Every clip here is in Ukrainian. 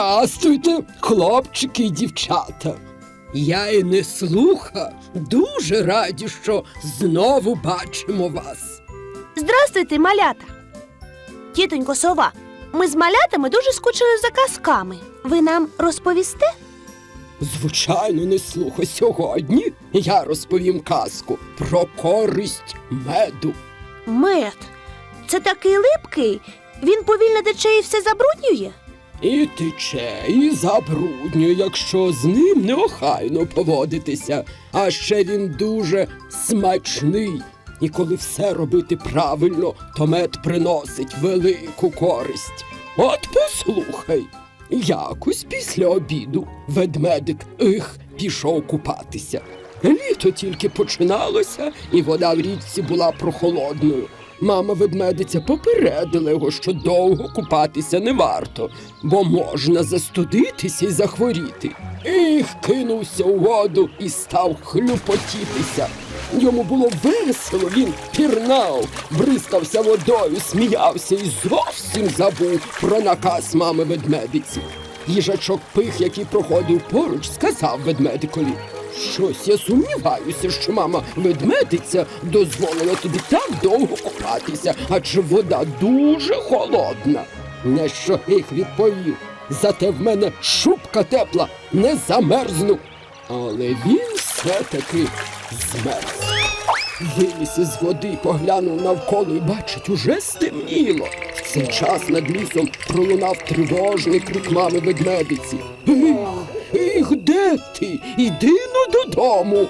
Здрастуйте, хлопчики і дівчата. Я і не слуха, дуже раді, що знову бачимо вас. Здрастуйте, малята. Тітонько сова, ми з малятами дуже скучили за казками. Ви нам розповісте? Звичайно, не слухо сьогодні. Я розповім казку про користь меду. Мед. Це такий липкий. Він повільно тече і все забруднює. І тече, і забруднює, якщо з ним неохайно поводитися. А ще він дуже смачний. І коли все робити правильно, то мед приносить велику користь. От послухай, якось після обіду ведмедик їх пішов купатися. Літо тільки починалося, і вода в річці була прохолодною. Мама ведмедиця попередила його, що довго купатися не варто, бо можна застудитися і захворіти. Їх кинувся у воду і став хлюпотітися. Йому було весело, він пірнав, бризкався водою, сміявся і зовсім забув про наказ мами ведмедиці. Їжачок пих, який проходив поруч, сказав ведмедикові. Щось я сумніваюся, що мама ведмедиця дозволила тобі так довго купатися, адже вода дуже холодна. На що їх відповів. Зате в мене шубка тепла, не замерзну. Але він все-таки змерз. Виліз із води, поглянув навколо і бачить, уже стемніло. В цей час над лісом пролунав тривожний крик мами ведмедиці. Іх, де ти? Іди ну додому.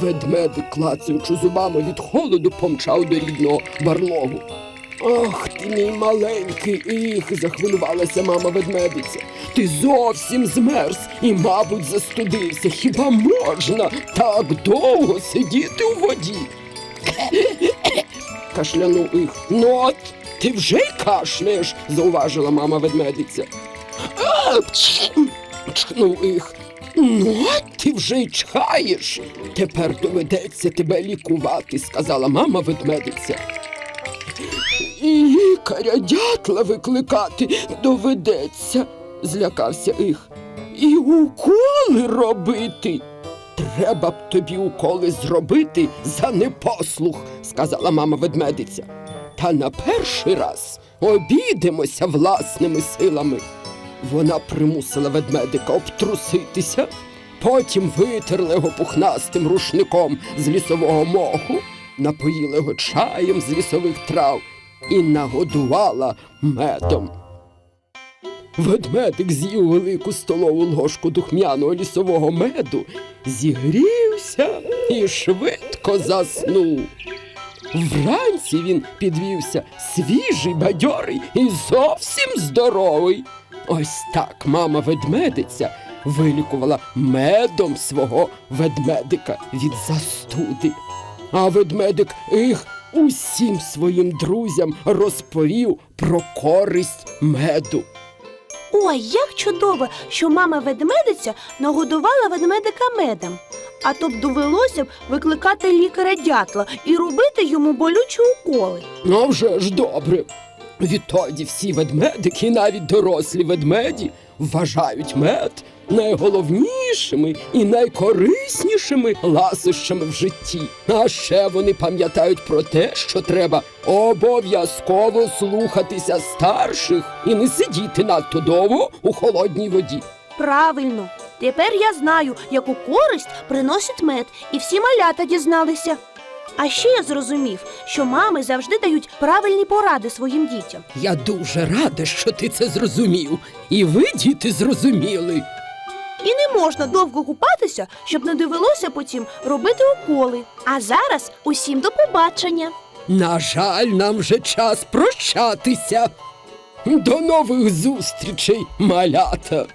Ведмедик, клацаючи зубами від холоду, помчав до рідного барлогу. Ах ти мій маленький їх, захвилювалася мама ведмедиця. Ти зовсім змерз і, мабуть, застудився. Хіба можна так довго сидіти у воді? Кашлянув їх. Ну от, ти вже й кашляєш, зауважила мама ведмедиця. Чхнув їх. Ну, ти вже й чхаєш. Тепер доведеться тебе лікувати, сказала мама ведмедиця. І лікаря дятла викликати доведеться, злякався їх. І уколи робити. Треба б тобі уколи зробити за непослух, сказала мама ведмедиця. Та на перший раз обійдемося власними силами. Вона примусила ведмедика обтруситися, потім витерла його пухнастим рушником з лісового моху, напоїла його чаєм з лісових трав і нагодувала медом. Ведмедик з'їв велику столову ложку духмяного лісового меду, зігрівся і швидко заснув. Вранці він підвівся свіжий, бадьорий і зовсім здоровий. Ось так мама ведмедиця вилікувала медом свого ведмедика від застуди. А ведмедик їх усім своїм друзям розповів про користь меду. Ой, як чудово, що мама ведмедиця нагодувала ведмедика медом. А то б довелося б викликати лікаря дятла і робити йому болючі уколи. Ну, вже ж добре. Відтоді всі ведмедики, навіть дорослі ведмеді, вважають мед найголовнішими і найкориснішими ласощами в житті. А ще вони пам'ятають про те, що треба обов'язково слухатися старших і не сидіти надто довго у холодній воді. Правильно, тепер я знаю, яку користь приносить мед, і всі малята дізналися. А ще я зрозумів, що мами завжди дають правильні поради своїм дітям. Я дуже рада, що ти це зрозумів. І ви, діти, зрозуміли. І не можна довго купатися, щоб не довелося потім робити уколи. А зараз усім до побачення. На жаль, нам вже час прощатися. До нових зустрічей, малята.